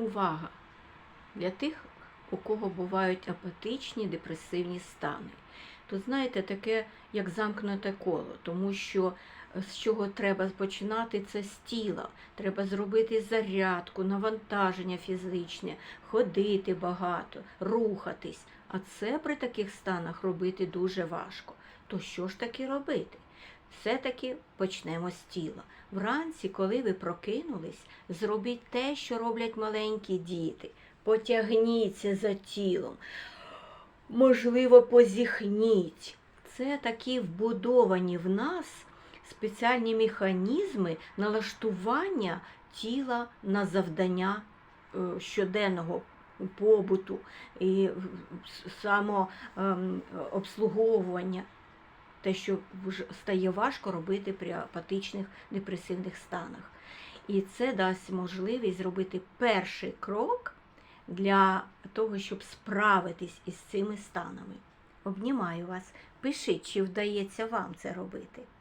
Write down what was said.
Увага! Для тих, у кого бувають апатичні депресивні стани. Тут знаєте, таке як замкнуте коло, тому що е, з чого треба починати, це з тіла. Треба зробити зарядку, навантаження фізичне, ходити багато, рухатись. А це при таких станах робити дуже важко. То що ж таки робити? Все-таки почнемо з тіла. Вранці, коли ви прокинулись, зробіть те, що роблять маленькі діти. Потягніться за тілом. Можливо, позіхніть. Це такі вбудовані в нас спеціальні механізми налаштування тіла на завдання е, щоденного побуту і самообслуговування те, що стає важко робити при апатичних депресивних станах. І це дасть можливість зробити перший крок для того, щоб справитись із цими станами. Обнімаю вас. Пишіть, чи вдається вам це робити.